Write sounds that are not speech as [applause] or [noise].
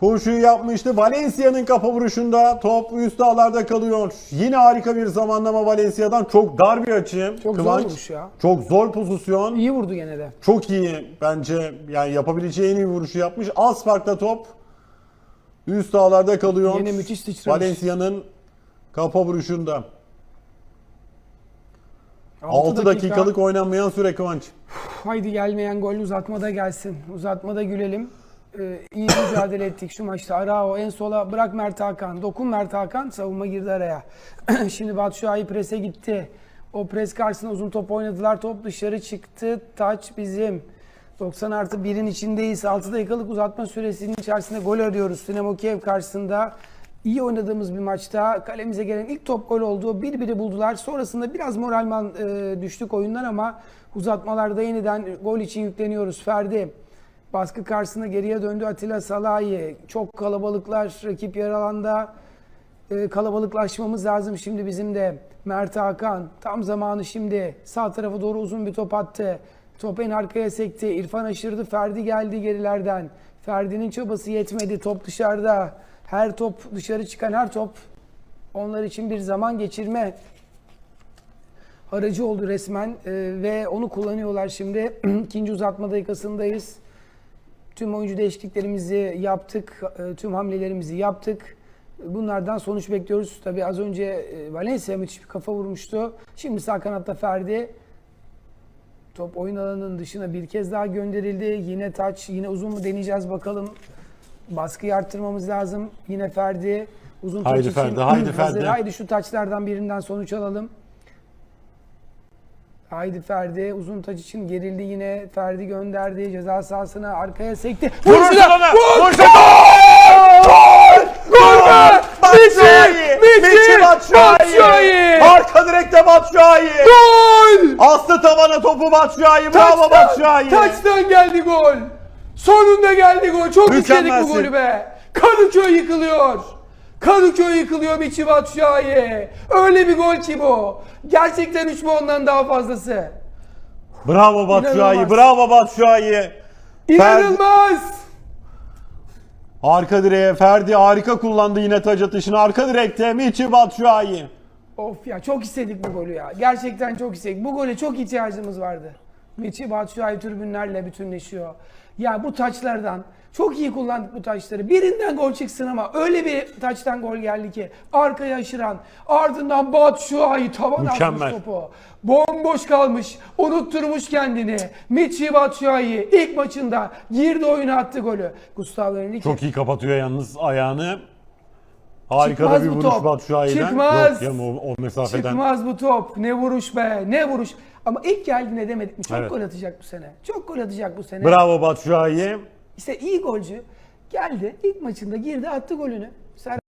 Koşuyu yapmıştı. Valencia'nın kafa vuruşunda top üst ağlarda kalıyor. Yine harika bir zamanlama Valencia'dan. Çok dar bir açı. Çok zor Kıvanç. vuruş ya. Çok zor pozisyon. İyi vurdu gene de. Çok iyi bence yani yapabileceği en iyi vuruşu yapmış. Az farkla top üst ağlarda kalıyor. Yine müthiş sıçramış. Valencia'nın kafa vuruşunda. Altı 6 dakikalık oynanmayan süre Kıvanç. Haydi gelmeyen gol uzatmada gelsin. Uzatmada gülelim. Ee, iyi mücadele ettik şu maçta. Arao en sola bırak Mert Hakan. Dokun Mert Hakan. Savunma girdi araya. [clears throat] Şimdi Batshuayi prese gitti. O pres karşısında uzun top oynadılar. Top dışarı çıktı. Taç bizim. 90 artı 1'in içindeyiz. 6 dakikalık uzatma süresinin içerisinde gol arıyoruz. Dinamo Kiev karşısında. İyi oynadığımız bir maçta kalemize gelen ilk top gol oldu. Bir biri buldular. Sonrasında biraz moralman e, düştük oyundan ama uzatmalarda yeniden gol için yükleniyoruz. Ferdi baskı karşısında geriye döndü Atilla Salahi. Çok kalabalıklar rakip yer alanda. E, kalabalıklaşmamız lazım şimdi bizim de. Mert Hakan tam zamanı şimdi. Sağ tarafa doğru uzun bir top attı. Top en arkaya sekti. İrfan aşırdı. Ferdi geldi gerilerden. Ferdi'nin çabası yetmedi. Top dışarıda. Her top dışarı çıkan her top onlar için bir zaman geçirme aracı oldu resmen Ee, ve onu kullanıyorlar şimdi. [clears throat] İkinci uzatma dakikasındayız. Tüm oyuncu değişikliklerimizi yaptık, e, tüm hamlelerimizi yaptık. Bunlardan sonuç bekliyoruz. Tabii az önce e, Valencia müthiş bir kafa vurmuştu. Şimdi sağ kanatta Ferdi. Top oyun alanının dışına bir kez daha gönderildi. Yine taç, yine uzun mu deneyeceğiz bakalım. Baskıyı arttırmamız lazım. Yine Ferdi. Uzun taç Haydi için Ferdi, haydi [clears throat] hazır. Ferdi. Haydi şu taçlardan birinden sonuç alalım. Haydi Ferdi uzun taç için gerildi yine. Ferdi gönderdi ceza sahasına arkaya sekti. Vuruştu! ona! Vur! Gol! Gol be! Batshuayi! Michy Batshuayi! Arka direkte Batshuayi! Gol! Aslı tavana topu Batshuayi! Bravo Batshuayi! Taçtan geldi gol. Sonunda geldi gol. Çok istedik bu golü be. Kadıköy yıkılıyor. Kadıköy yıkılıyor Michy Batshuayi. Öyle bir gol ki bu. Gerçekten 3 mü ondan daha fazlası. Bravo Batshuayi! İnanılmaz. Bravo Batshuayi! İnanılmaz. Arka direğe Ferdi harika kullandı yine taç atışını. Arka direkte Michy Batshuayi. Of ya çok istedik bu golü ya. Gerçekten çok istedik. Bu gole çok ihtiyacımız vardı. Michy Batshuayi tribünlerle bütünleşiyor. Ya bu taçlardan çok iyi kullandık bu taçları. Birinden gol çıksın ama öyle bir taçtan gol geldi ki arkaya aşıran ardından Batshuayi tavan Mükemmel. atmış topu. Bomboş kalmış. Unutturmuş kendini. Michy Batshuayi ilk maçında girdi oyuna attı golü. Gustavo Henrique Çok iyi kapatıyor yalnız ayağını. Harika da Çıkmaz bir bu vuruş top. Batshuayi'den. Çıkmaz. Yok ya o, o mesafeden. Çıkmaz bu top. Ne vuruş be. Ne vuruş. Ama ilk geldiğinde demedik mi? Çok Evet. gol atacak bu sene. Çok gol atacak bu sene. Bravo Batshuayi. İşte iyi golcü geldi. ilk maçında girdi attı golünü.